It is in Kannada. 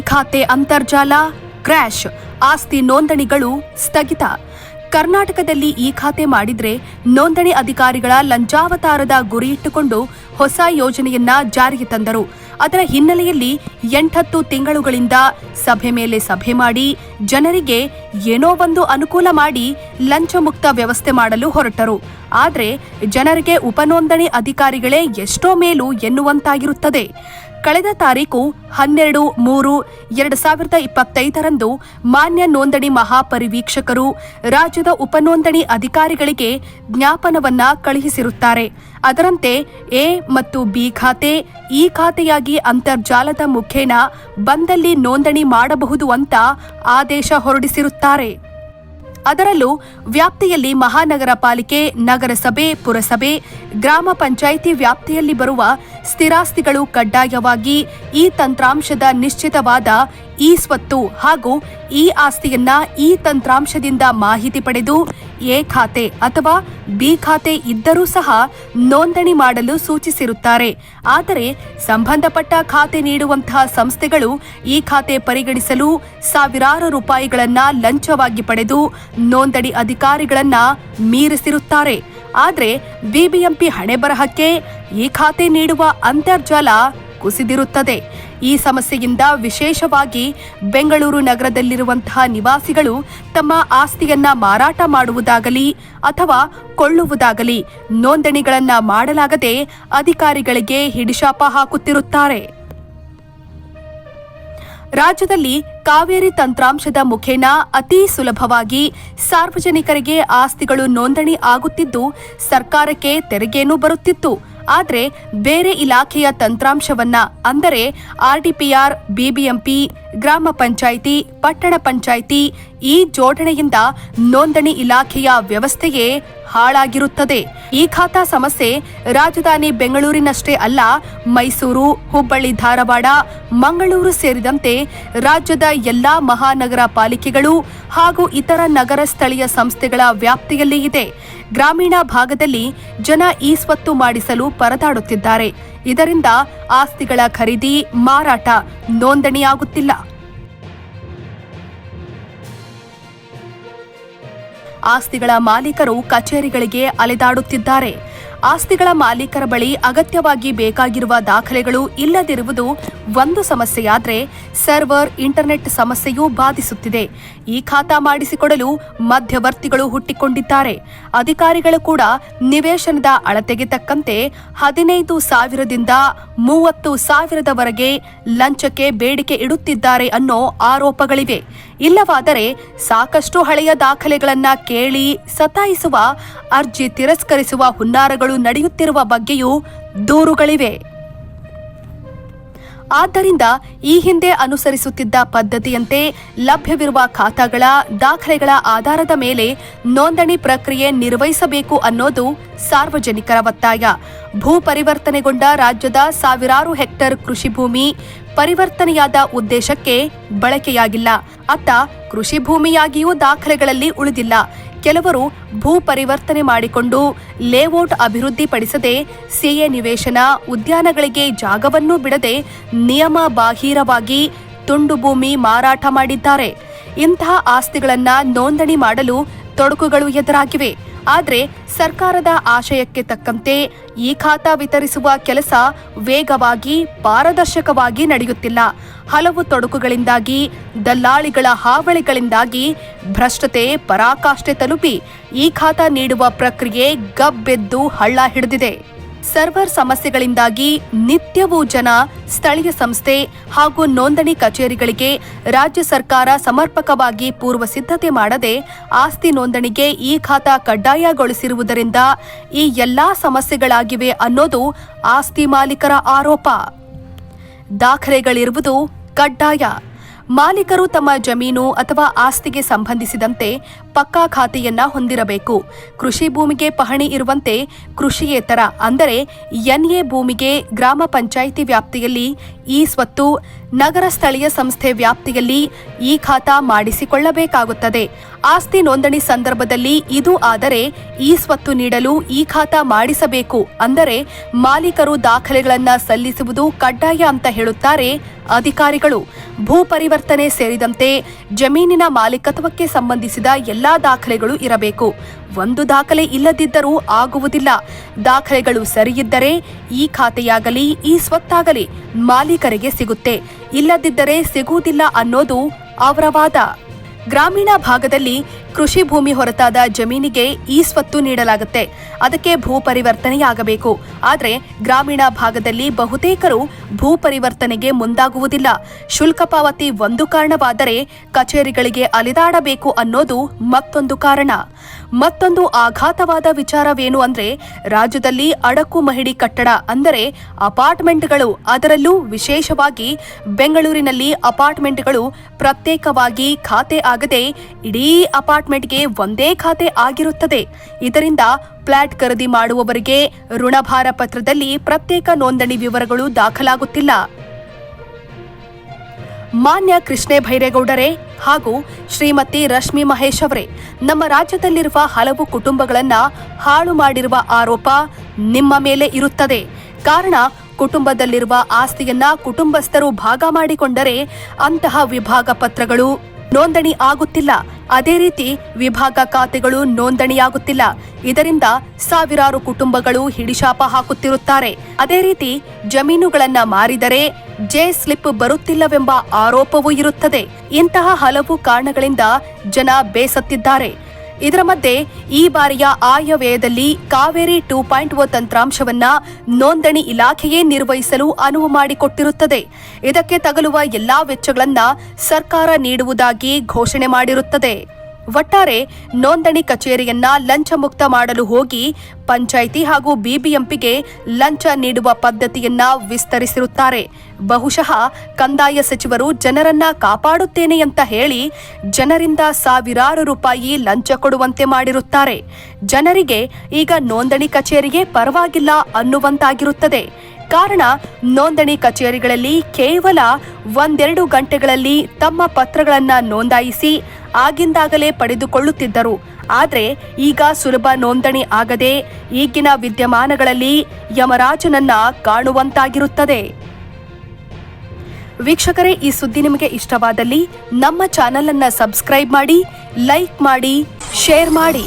ಖಾತೆ ಅಂತರ್ಜಾಲ, ಕ್ರ್ಯಾಶ್, ಆಸ್ತಿ ನೋಂದಣಿಗಳು ಸ್ಥಗಿತ. ಕರ್ನಾಟಕದಲ್ಲಿ ಈ ಖಾತೆ ಮಾಡಿದ್ರೆ ನೋಂದಣಿ ಅಧಿಕಾರಿಗಳ ಲಂಚಾವತಾರದ ಗುರಿ ಇಟ್ಟುಕೊಂಡು ಹೊಸ ಯೋಜನೆಯನ್ನ ಜಾರಿಗೆ ತಂದರು. ಅದರ ಹಿನ್ನೆಲೆಯಲ್ಲಿ ಎಂಟತ್ತು ತಿಂಗಳುಗಳಿಂದ ಸಭೆ ಮೇಲೆ ಸಭೆ ಮಾಡಿ ಜನರಿಗೆ ಏನೋ ಒಂದು ಅನುಕೂಲ ಮಾಡಿ ಲಂಚಮುಕ್ತ ವ್ಯವಸ್ಥೆ ಮಾಡಲು ಹೊರಟರು. ಆದರೆ ಜನರಿಗೆ ಉಪನೋಂದಣಿ ಅಧಿಕಾರಿಗಳೇ ಎಷ್ಟೋ ಮೇಲು ಎನ್ನುವಂತಾಗಿರುತ್ತದೆ. ಕಳೆದ ತಾರೀಕು ಹನ್ನೆರಡು, ಮೂರು, ಎರಡು ಸಾವಿರದ ಇಪ್ಪತ್ತೈದರಂದು ಮಾನ್ಯ ನೋಂದಣಿ ಮಹಾಪರಿವೀಕ್ಷಕರು ರಾಜ್ಯದ ಉಪನೋಂದಣಿ ಅಧಿಕಾರಿಗಳಿಗೆ ಜ್ಞಾಪನವನ್ನ ಕಳುಹಿಸಿರುತ್ತಾರೆ. ಅದರಂತೆ ಎ ಮತ್ತು ಬಿ ಖಾತೆ, ಈ ಖಾತೆಯಾಗಿ ಅಂತರ್ಜಾಲದ ಮುಖೇನ ಬಂದಲ್ಲಿ ನೋಂದಣಿ ಮಾಡಬಹುದು ಅಂತ ಆದೇಶ ಹೊರಡಿಸಿರುತ್ತಾರೆ. ಅದರಲ್ಲೂ ವ್ಯಾಪ್ತಿಯಲ್ಲಿ ಮಹಾನಗರ ಪಾಲಿಕೆ, ನಗರಸಭೆ, ಪುರಸಭೆ, ಗ್ರಾಮ ಪಂಚಾಯಿತಿ ವ್ಯಾಪ್ತಿಯಲ್ಲಿ ಬರುವ ಸ್ಥಿರಾಸ್ತಿಗಳು ಕಡ್ಡಾಯವಾಗಿ ಈ ತಂತ್ರಾಂಶದ ನಿಶ್ಚಿತವಾದ ಈ ಸ್ವತ್ತು ಹಾಗೂ ಈ ಆಸ್ತಿಯನ್ನ ಈ ತಂತ್ರಾಂಶದಿಂದ ಮಾಹಿತಿ ಪಡೆದು ಎ ಖಾತೆ ಅಥವಾ ಬಿ ಖಾತೆ ಇದ್ದರೂ ಸಹ ನೋಂದಣಿ ಮಾಡಲು ಸೂಚಿಸಿರುತ್ತಾರೆ. ಆದರೆ ಸಂಬಂಧಪಟ್ಟ ಖಾತೆ ನೀಡುವಂತಹ ಸಂಸ್ಥೆಗಳು ಈ ಖಾತೆ ಪರಿಗಣಿಸಲು ಸಾವಿರಾರು ರೂಪಾಯಿಗಳನ್ನ ಲಂಚವಾಗಿ ಪಡೆದು ನೋಂದಣಿ ಅಧಿಕಾರಿಗಳನ್ನ ಮೀರಿಸಿರುತ್ತಾರೆ. ಆದರೆ ಬಿಬಿಎಂಪಿ ಹಣೆಬರಹಕ್ಕೆ ಈ ಖಾತೆ ನೀಡುವ ಅಂತರ್ಜಾಲ ಕುಸಿದಿರುತ್ತದೆ. ಈ ಸಮಸ್ಯೆಯಿಂದ ವಿಶೇಷವಾಗಿ ಬೆಂಗಳೂರು ನಗರದಲ್ಲಿರುವಂತಹ ನಿವಾಸಿಗಳು ತಮ್ಮ ಆಸ್ತಿಯನ್ನ ಮಾರಾಟ ಮಾಡುವುದಾಗಲಿ ಅಥವಾ ಕೊಳ್ಳುವುದಾಗಲಿ ನೋಂದಣಿಗಳನ್ನ ಮಾಡಲಾಗದೆ ಅಧಿಕಾರಿಗಳಿಗೆ ಹಿಡಿಶಾಪ ಹಾಕುತ್ತಿರುತ್ತಾರೆ. ರಾಜ್ಯದಲ್ಲಿ ಕಾವೇರಿ ತಂತ್ರಾಂಶದ ಮುಖೇನ ಅತಿ ಸುಲಭವಾಗಿ ಸಾರ್ವಜನಿಕರಿಗೆ ಆಸ್ತಿಗಳು ನೋಂದಣಿ ಆಗುತ್ತಿದ್ದು, ಸರ್ಕಾರಕ್ಕೆ ತೆರಿಗೆನೂ ಬರುತ್ತಿತ್ತು. ಆದರೆ ಬೇರೆ ಇಲಾಖೆಯ ತಂತ್ರಾಂಶವನ್ನ ಅಂದರೆ ಆರ್ಡಿಪಿಆರ್, ಬಿಬಿಎಂಪಿ, ಗ್ರಾಮ ಪಂಚಾಯಿತಿ, ಪಟ್ಟಣ ಪಂಚಾಯಿತಿ ಈ ಜೋಡಣೆಯಿಂದ ನೋಂದಣಿ ಇಲಾಖೆಯ ವ್ಯವಸ್ಥೆಯೇ ಹಾಳಾಗಿರುತ್ತದೆ. ಈ ಖಾತಾ ಸಮಸ್ಯೆ ರಾಜಧಾನಿ ಬೆಂಗಳೂರಿನಷ್ಟೇ ಅಲ್ಲ, ಮೈಸೂರು, ಹುಬ್ಬಳ್ಳಿ, ಧಾರವಾಡ, ಮಂಗಳೂರು ಸೇರಿದಂತೆ ರಾಜ್ಯದ ಎಲ್ಲಾ ಮಹಾನಗರ ಪಾಲಿಕೆಗಳು ಹಾಗೂ ಇತರ ನಗರ ಸ್ಥಳೀಯ ಸಂಸ್ಥೆಗಳ ವ್ಯಾಪ್ತಿಯಲ್ಲಿ ಇದೆ. ಗ್ರಾಮೀಣ ಭಾಗದಲ್ಲಿ ಜನ ಈ ಸ್ವತ್ತು ಮಾಡಿಸಲು ಪರದಾಡುತ್ತಿದ್ದಾರೆ. ಇದರಿಂದ ಆಸ್ತಿಗಳ ಖರೀದಿ, ಮಾರಾಟ ನೋಂದಣಿಯಾಗುತ್ತಿಲ್ಲ. ಆಸ್ತಿಗಳ ಮಾಲೀಕರು ಕಚೇರಿಗಳಿಗೆ ಅಲೆದಾಡುತ್ತಿದ್ದಾರೆ. ಆಸ್ತಿಗಳ ಮಾಲೀಕರ ಬಳಿ ಅಗತ್ಯವಾಗಿ ಬೇಕಾಗಿರುವ ದಾಖಲೆಗಳು ಇಲ್ಲದಿರುವುದು ಒಂದು ಸಮಸ್ಯೆಯಾದರೆ ಸರ್ವರ್ ಇಂಟರ್ನೆಟ್ ಸಮಸ್ಯೆಯೂ ಬಾಧಿಸುತ್ತಿದೆ. ಈ ಖಾತಾ ಮಾಡಿಸಿಕೊಡಲು ಮಧ್ಯವರ್ತಿಗಳು ಹುಟ್ಟಿಕೊಂಡಿದ್ದಾರೆ. ಅಧಿಕಾರಿಗಳು ಕೂಡ ನಿವೇಶನದ ಅಳತೆಗೆ ತಕ್ಕಂತೆ ಹದಿನೈದು ಸಾವಿರದಿಂದ ಮೂವತ್ತು ಸಾವಿರದವರೆಗೆ ಲಂಚಕ್ಕೆ ಬೇಡಿಕೆ ಇಡುತ್ತಿದ್ದಾರೆ ಅನ್ನೋ ಆರೋಪಗಳಿವೆ. ಇಲ್ಲವಾದರೆ ಸಾಕಷ್ಟು ಹಳೆಯ ದಾಖಲೆಗಳನ್ನ ಕೇಳಿ ಸತಾಯಿಸುವ, ಅರ್ಜಿ ತಿರಸ್ಕರಿಸುವ ಹುನ್ನಾರಗಳು ನಡೆಯುತ್ತಿರುವ ಬಗ್ಗೆಯೂ ದೂರುಗಳಿವೆ. ಆದ್ದರಿಂದ ಈ ಹಿಂದೆ ಅನುಸರಿಸುತ್ತಿದ್ದ ಪದ್ಧತಿಯಂತೆ ಲಭ್ಯವಿರುವ ಖಾತಾಗಳ, ದಾಖಲೆಗಳ ಆಧಾರದ ಮೇಲೆ ನೋಂದಣಿ ಪ್ರಕ್ರಿಯೆ ನಿರ್ವಹಿಸಬೇಕು ಅನ್ನೋದು ಸಾರ್ವಜನಿಕರ ಒತ್ತಾಯ. ಭೂ ಪರಿವರ್ತನೆಗೊಂಡ ರಾಜ್ಯದ ಸಾವಿರಾರು ಹೆಕ್ಟರ್ ಕೃಷಿ ಭೂಮಿ ಪರಿವರ್ತನೆಯಾದ ಉದ್ದೇಶಕ್ಕೆ ಬಳಕೆಯಾಗಿಲ್ಲ. ಅತ್ತ ಕೃಷಿ ಭೂಮಿಯಾಗಿಯೂ ದಾಖಲೆಗಳಲ್ಲಿ ಉಳಿದಿಲ್ಲ. ಕೆಲವರು ಭೂ ಪರಿವರ್ತನೆ ಮಾಡಿಕೊಂಡು ಲೇಔಟ್ ಅಭಿವೃದ್ಧಿಪಡಿಸದೆ ಸಿಎ ನಿವೇಶನ ಉದ್ಯಾನಗಳಿಗೆ ಜಾಗವನ್ನೂ ಬಿಡದೆ ನಿಯಮ ಬಾಹಿರವಾಗಿ ತುಂಡು ಭೂಮಿ ಮಾರಾಟ ಮಾಡಿದ್ದಾರೆ. ಇಂತಹ ಆಸ್ತಿಗಳನ್ನು ನೋಂದಣಿ ಮಾಡಲು ತೊಡಕುಗಳು ಎದುರಾಗಿವೆ. ಆದರೆ ಸರ್ಕಾರದ ಆಶಯಕ್ಕೆ ತಕ್ಕಂತೆ ಈ ಖಾತಾ ವಿತರಿಸುವ ಕೆಲಸ ವೇಗವಾಗಿ, ಪಾರದರ್ಶಕವಾಗಿ ನಡೆಯುತ್ತಿಲ್ಲ. ಹಲವು ತೊಡಕುಗಳಿಂದಾಗಿ, ದಲ್ಲಾಳಿಗಳ ಹಾವಳಿಗಳಿಂದಾಗಿ ಭ್ರಷ್ಟತೆ, ಪರಾಕಾಷ್ಠೆ ತಲುಪಿ ಈ ಖಾತಾ ನೀಡುವ ಪ್ರಕ್ರಿಯೆ ಗಬ್ಬೆದ್ದು ಹಳ್ಳ ಹಿಡಿದಿದೆ. ಸರ್ವರ್ ಸಮಸ್ಯೆಗಳಿಂದಾಗಿ ನಿತ್ಯವೂ ಜನ ಸ್ಥಳೀಯ ಸಂಸ್ಥೆ ಹಾಗೂ ನೋಂದಣಿ ಕಚೇರಿಗಳಿಗೆ ರಾಜ್ಯ ಸರ್ಕಾರ ಸಮರ್ಪಕವಾಗಿ ಪೂರ್ವ ಸಿದ್ಧತೆ ಮಾಡದೆ ಆಸ್ತಿ ನೋಂದಣಿಗೆ ಈ ಖಾತಾ ಕಡ್ಡಾಯಗೊಳಿಸಿರುವುದರಿಂದ ಈ ಎಲ್ಲಾ ಸಮಸ್ಯೆಗಳಾಗಿವೆ ಅನ್ನೋದು ಆಸ್ತಿ ಮಾಲೀಕರ ಆರೋಪ. ದಾಖಲೆಗಳಿರುವುದು ಕಡ್ಡಾಯ. ಮಾಲೀಕರು ತಮ್ಮ ಜಮೀನು ಅಥವಾ ಆಸ್ತಿಗೆ ಸಂಬಂಧಿಸಿದಂತೆ ಪಕ್ಕಾ ಖಾತೆಯನ್ನ ಹೊಂದಿರಬೇಕು. ಕೃಷಿ ಭೂಮಿಗೆ ಪಹಣಿ ಇರುವಂತೆ ಕೃಷಿಯೇತರ, ಅಂದರೆ ಎನ್ಎ ಭೂಮಿಗೆ ಗ್ರಾಮ ಪಂಚಾಯಿತಿ ವ್ಯಾಪ್ತಿಯಲ್ಲಿ ಈ ಸ್ವತ್ತು ನಗರ ಸ್ಥಳೀಯ ಸಂಸ್ಥೆ ವ್ಯಾಪ್ತಿಯಲ್ಲಿ ಈ ಖಾತಾ ಮಾಡಿಸಿಕೊಳ್ಳಬೇಕಾಗುತ್ತದೆ. ಆಸ್ತಿ ನೋಂದಣಿ ಸಂದರ್ಭದಲ್ಲಿ ಇದು ಆದರೆ ಈ ಸ್ವತ್ತು ನೀಡಲು ಈ ಖಾತಾ ಮಾಡಿಸಬೇಕು, ಅಂದರೆ ಮಾಲೀಕರು ದಾಖಲೆಗಳನ್ನು ಸಲ್ಲಿಸುವುದು ಕಡ್ಡಾಯ ಅಂತ ಹೇಳುತ್ತಾರೆ ಅಧಿಕಾರಿಗಳು. ಭೂ ಪರಿವರ್ತನೆ ಸೇರಿದಂತೆ ಜಮೀನಿನ ಮಾಲೀಕತ್ವಕ್ಕೆ ಸಂಬಂಧಿಸಿದ ಎಲ್ಲಾ ದಾಖಲೆಗಳು ಇರಬೇಕು. ಒಂದು ದಾಖಲೆ ಇಲ್ಲದಿದ್ದರೂ ಆಗುವುದಿಲ್ಲ. ದಾಖಲೆಗಳು ಸರಿಯಿದ್ದರೆ ಈ ಖಾತೆಯಾಗಲಿ, ಈ ಸ್ವತ್ತಾಗಲಿ ಮಾಲೀಕರಿಗೆ ಸಿಗುತ್ತೆ. ಇಲ್ಲದಿದ್ದರೆ ಸಿಗುವುದಿಲ್ಲ ಅನ್ನೋದು ಅವರ ಗ್ರಾಮೀಣ ಭಾಗದಲ್ಲಿ ಕೃಷಿ ಭೂಮಿ ಹೊರತಾದ ಜಮೀನಿಗೆ ಈ ಸ್ವತ್ತು ನೀಡಲಾಗುತ್ತೆ. ಅದಕ್ಕೆ ಭೂ ಪರಿವರ್ತನೆಯಾಗಬೇಕು. ಆದರೆ ಗ್ರಾಮೀಣ ಭಾಗದಲ್ಲಿ ಬಹುತೇಕರು ಭೂ ಪರಿವರ್ತನೆಗೆ ಮುಂದಾಗುವುದಿಲ್ಲ. ಶುಲ್ಕ ಪಾವತಿ ಒಂದು ಕಾರಣವಾದರೆ ಕಚೇರಿಗಳಿಗೆ ಅಲಿದಾಡಬೇಕು ಅನ್ನೋದು ಮತ್ತೊಂದು ಕಾರಣ. ಮತ್ತೊಂದು ಆಘಾತವಾದ ವಿಚಾರವೇನು ಅಂದ್ರೆ ರಾಜ್ಯದಲ್ಲಿ ಅಡಕು ಮಹಿಡಿ ಕಟ್ಟಡ ಅಂದರೆ ಅಪಾರ್ಟ್ಮೆಂಟ್ಗಳು ಅದರಲ್ಲೂ ವಿಶೇಷವಾಗಿ ಬೆಂಗಳೂರಿನಲ್ಲಿ ಅಪಾರ್ಟ್ಮೆಂಟ್ಗಳು ಪ್ರತ್ಯೇಕವಾಗಿ ಖಾತೆ ಆಗದೆ ಇಡೀ ಅಪಾರ್ಟ್ಮೆಂಟ್ಗೆ ಒಂದೇ ಖಾತೆ ಆಗಿರುತ್ತದೆ. ಇದರಿಂದ ಫ್ಲಾಟ್ ಖರೀದಿ ಮಾಡುವವರಿಗೆ ಋಣಭಾರ ಪತ್ರದಲ್ಲಿ ಪ್ರತ್ಯೇಕ ನೋಂದಣಿ ವಿವರಗಳು ದಾಖಲಾಗುತ್ತಿಲ್ಲ. ಮಾನ್ಯ ಕೃಷ್ಣೆ ಭೈರೇಗೌಡರೇ ಹಾಗೂ ಶ್ರೀಮತಿ ರಶ್ಮಿ ಮಹೇಶ್ ಅವರೇ, ನಮ್ಮ ರಾಜ್ಯದಲ್ಲಿರುವ ಹಲವು ಕುಟುಂಬಗಳನ್ನ ಹಾಳು ಮಾಡಿರುವ ಆರೋಪ ನಿಮ್ಮ ಮೇಲೆ ಇರುತ್ತದೆ. ಕಾರಣ, ಕುಟುಂಬದಲ್ಲಿರುವ ಆಸ್ತಿಯನ್ನ ಕುಟುಂಬಸ್ಥರು ಭಾಗ ಮಾಡಿಕೊಂಡರೆ ಅಂತಹ ವಿಭಾಗ ಪತ್ರಗಳು ನೋಂದಣಿ ಆಗುತ್ತಿಲ್ಲ. ಅದೇ ರೀತಿ ವಿಭಾಗ ಖಾತೆಗಳು ನೋಂದಣಿಯಾಗುತ್ತಿಲ್ಲ. ಇದರಿಂದ ಸಾವಿರಾರು ಕುಟುಂಬಗಳು ಹಿಡಿಶಾಪ ಹಾಕುತ್ತಿರುತ್ತಾರೆ. ಅದೇ ರೀತಿ ಜಮೀನುಗಳನ್ನ ಮಾರಿದರೆ ಜೆ ಸ್ಲಿಪ್ ಬರುತ್ತಿಲ್ಲವೆಂಬ ಆರೋಪವೂ ಇರುತ್ತದೆ. ಇಂತಹ ಹಲವು ಕಾರಣಗಳಿಂದ ಜನ ಬೇಸತ್ತಿದ್ದಾರೆ. ಇದರ ಮಧ್ಯೆ ಈ ಬಾರಿಯ ಆಯವ್ಯಯದಲ್ಲಿ ಕಾವೇರಿ ಟೂ ಪಾಯಿಂಟ್ ಓ ತಂತ್ರಾಂಶವನ್ನ ನೋಂದಣಿ ಇಲಾಖೆಯೇ ನಿರ್ವಹಿಸಲು ಅನುವು ಮಾಡಿಕೊಟ್ಟಿರುತ್ತದೆ. ಇದಕ್ಕೆ ತಗಲುವ ಎಲ್ಲಾ ವೆಚ್ಚಗಳನ್ನ ಸರ್ಕಾರ ನೀಡುವುದಾಗಿ ಘೋಷಣೆ ಮಾಡಿರುತ್ತದೆ. ಒಟ್ಟಾರೆ ನೋಂದಣಿ ಕಚೇರಿಯನ್ನ ಲಂಚ ಮುಕ್ತ ಮಾಡಲು ಹೋಗಿ ಪಂಚಾಯಿತಿ ಹಾಗೂ ಬಿಬಿಎಂಪಿಗೆ ಲಂಚ ನೀಡುವ ಪದ್ಧತಿಯನ್ನ ವಿಸ್ತರಿಸಿರುತ್ತಾರೆ. ಬಹುಶಃ ಕಂದಾಯ ಸಚಿವರು ಜನರನ್ನ ಕಾಪಾಡುತ್ತೇನೆ ಅಂತ ಹೇಳಿ ಜನರಿಂದ ಸಾವಿರಾರು ರೂಪಾಯಿ ಲಂಚ ಕೊಡುವಂತೆ ಮಾಡಿರುತ್ತಾರೆ. ಜನರಿಗೆ ಈಗ ನೋಂದಣಿ ಕಚೇರಿಗೆ ಪರವಾಗಿಲ್ಲ ಅನ್ನುವಂತಾಗಿರುತ್ತದೆ. ಕಾರಣ ನೋಂದಣಿ ಕಚೇರಿಗಳಲ್ಲಿ ಕೇವಲ ಒಂದೆರಡು ಗಂಟೆಗಳಲ್ಲಿ ತಮ್ಮ ಪತ್ರಗಳನ್ನು ನೋಂದಾಯಿಸಿ ಆಗಿಂದಾಗಲೇ ಪಡೆದುಕೊಳ್ಳುತ್ತಿದ್ದರು. ಆದರೆ ಈಗ ಸುಲಭ ನೋಂದಣಿ ಆಗದೆ ಈಗಿನ ವಿದ್ಯಮಾನಗಳಲ್ಲಿ ಯಮರಾಜನನ್ನ ಕಾಣುವಂತಾಗಿರುತ್ತದೆ. ವೀಕ್ಷಕರೇ, ಈ ಸುದ್ದಿ ನಿಮಗೆ ಇಷ್ಟವಾದಲ್ಲಿ ನಮ್ಮ ಚಾನೆಲ್ ಅನ್ನ ಸಬ್ಸ್ಕ್ರೈಬ್ ಮಾಡಿ, ಲೈಕ್ ಮಾಡಿ, ಶೇರ್ ಮಾಡಿ.